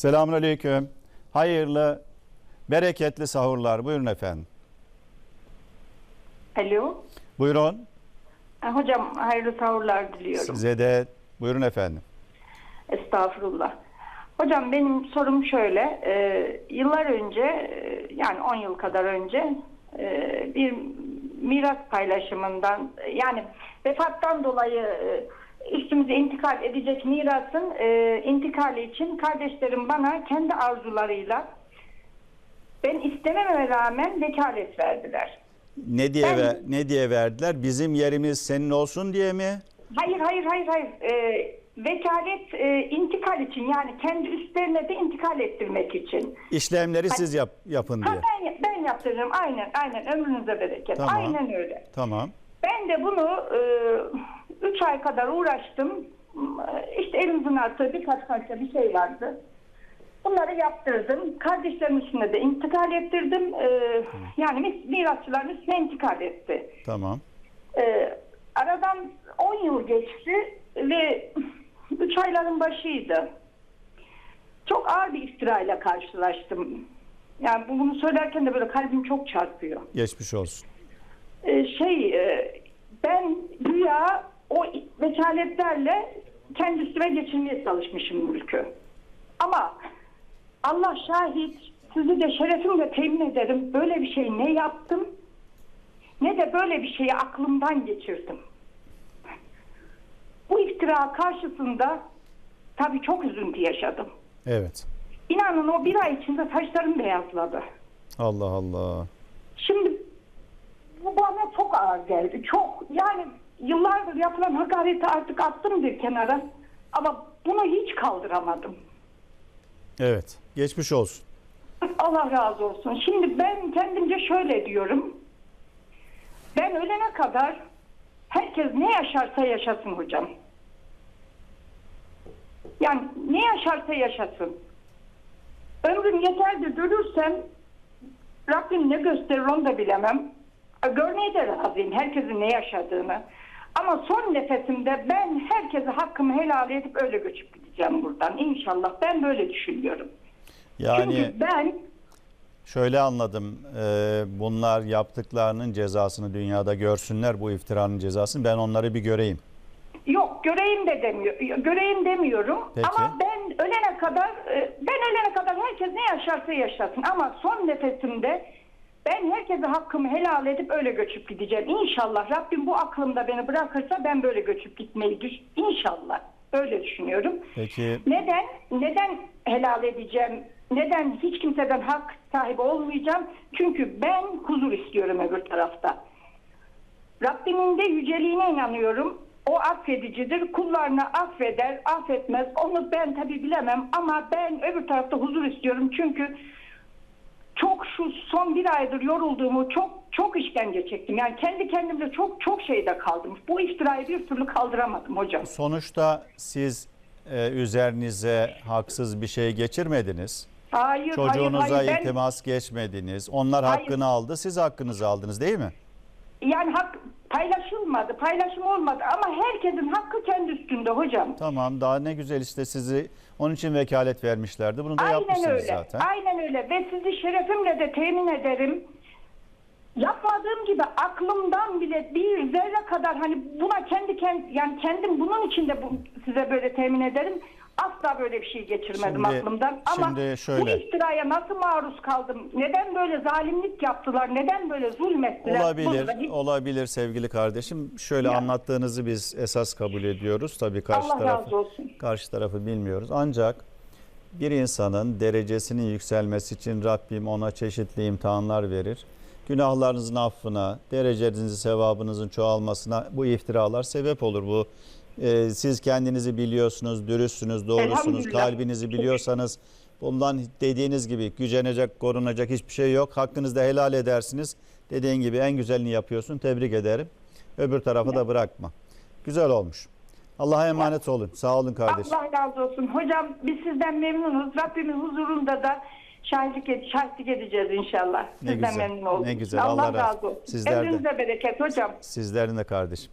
Selamünaleyküm. Hayırlı, bereketli sahurlar. Buyurun efendim. Alo. Buyurun. Hocam hayırlı sahurlar diliyorum. Size de buyurun efendim. Estağfurullah. Hocam benim sorum şöyle. e, yıllar önce e, yani 10 yıl kadar önce e, bir miras paylaşımından yani vefattan dolayı e, üstümüze intikal edecek mirasın e, intikali için kardeşlerim bana kendi arzularıyla ben istememe rağmen vekalet verdiler. Ne diye Ben- ver- ne diye verdiler? Bizim yerimiz senin olsun diye mi? Hayır hayır hayır hayır. Ee, vekalet e, intikal için yani kendi üstlerine de intikal ettirmek için. İşlemleri siz yap, yapın Ha, diye. ben, ben yaptırırım aynen aynen ömrünüze bereket. Tamam. Aynen öyle. Tamam. Ben de bunu 3 ay kadar uğraştım. İşte elimizin altı birkaç parça bir şey vardı. Bunları yaptırdım. Kardeşlerim üstüne de intikal ettirdim. Ee, yani mirasçıların üstüne intikal etti. Tamam. Ee, aradan 10 yıl geçti ve 3 ayların başıydı. Çok ağır bir iftirayla karşılaştım. Yani bu- bunu söylerken de böyle kalbim çok çarpıyor. Geçmiş olsun. Ee, şey e, ben güya o vekaletlerle kendi üstüme geçirmeye çalışmışım mülkü. Ama Allah şahit sizi de şerefimle temin ederim. Böyle bir şey ne yaptım ne de böyle bir şeyi aklımdan geçirdim. Bu iftira karşısında tabii çok üzüntü yaşadım. Evet. İnanın o bir ay içinde saçlarım beyazladı. Allah Allah. Şimdi bu bana çok ağır geldi. Çok yani yıllardır yapılan hakareti artık attım bir kenara. Ama bunu hiç kaldıramadım. Evet. Geçmiş olsun. Allah razı olsun. Şimdi ben kendimce şöyle diyorum. Ben ölene kadar herkes ne yaşarsa yaşasın hocam. Yani ne yaşarsa yaşasın. Ömrüm yeter de Rabbim ne gösterir onu da bilemem. Görmeye de razıyım herkesin ne yaşadığını. Ama son nefesimde ben herkese hakkımı helal edip öyle göçüp gideceğim buradan. İnşallah ben böyle düşünüyorum. Yani Çünkü ben şöyle anladım. e, bunlar yaptıklarının cezasını dünyada görsünler bu iftiranın cezasını. Ben onları bir göreyim. Yok göreyim de demiyor. Göreyim demiyorum. Peki. Ama ben ölene kadar e, ben ölene kadar herkes ne yaşarsa yaşasın ama son nefesimde ben herkese hakkımı helal edip öyle göçüp gideceğim. İnşallah Rabbim bu aklımda beni bırakırsa ben böyle göçüp gitmeyi düş İnşallah öyle düşünüyorum. Peki Neden? Neden helal edeceğim? Neden hiç kimseden hak sahibi olmayacağım? Çünkü ben huzur istiyorum öbür tarafta. Rabbimin de yüceliğine inanıyorum. O affedicidir. Kullarını affeder, affetmez. Onu ben tabi bilemem ama ben öbür tarafta huzur istiyorum. Çünkü çok şu son bir aydır yorulduğumu çok çok işkence çektim. Yani kendi kendimle çok çok şeyde kaldım. Bu iftirayı bir türlü kaldıramadım hocam. sonuçta siz e, üzerinize haksız bir şey geçirmediniz. Hayır, Çocuğunuza hayır, hayır. Ben- iltimas geçmediniz. Onlar Hayır. hakkını aldı, siz hakkınızı aldınız değil mi? Yani hak paylaşılmadı, paylaşım olmadı ama herkesin hakkı kendi üstünde hocam. Tamam daha ne güzel işte sizi onun için vekalet vermişlerdi. Bunu da Aynen yapmışsınız öyle. zaten. Aynen öyle ve sizi şerefimle de temin ederim. Yapmadığım gibi aklımdan bile bir zerre kadar hani buna kendi kendi yani kendim bunun için de bu, size böyle temin ederim. Asla böyle bir şey geçirmedim Şimdi- aklımdan. Ama şimdi bu şöyle. iftiraya nasıl maruz kaldım? Neden böyle zalimlik yaptılar? Neden böyle zulmettiler? Olabilir, Bunu da hiç- olabilir sevgili kardeşim. Şöyle Ya. anlattığınızı biz esas kabul ediyoruz. Tabii karşı Allah tarafı razı olsun. karşı tarafı bilmiyoruz. Ancak bir insanın derecesinin yükselmesi için Rabbim ona çeşitli imtihanlar verir. Günahlarınızın affına, derecenizin, sevabınızın çoğalmasına bu iftiralar sebep olur. Bu e, siz kendinizi biliyorsunuz, dürüstsünüz, doğrusunuz, kalbinizi biliyorsanız bundan dediğiniz gibi gücenecek, korunacak hiçbir şey yok. Hakkınızda helal edersiniz. Dediğin gibi en güzelini yapıyorsun. Tebrik ederim. Öbür tarafı da bırakma. Güzel olmuş. Allah'a emanet olun. Sağ olun kardeşim. Allah razı olsun. Hocam biz sizden memnunuz. Rabbimin huzurunda da şahitlik, ed- şahitlik edeceğiz inşallah. Ne sizden güzel, memnun oldum. ne güzel. Allah, Allah razı- olsun. Sizler de. Emrinize bereket hocam. Sizlerin de kardeşim.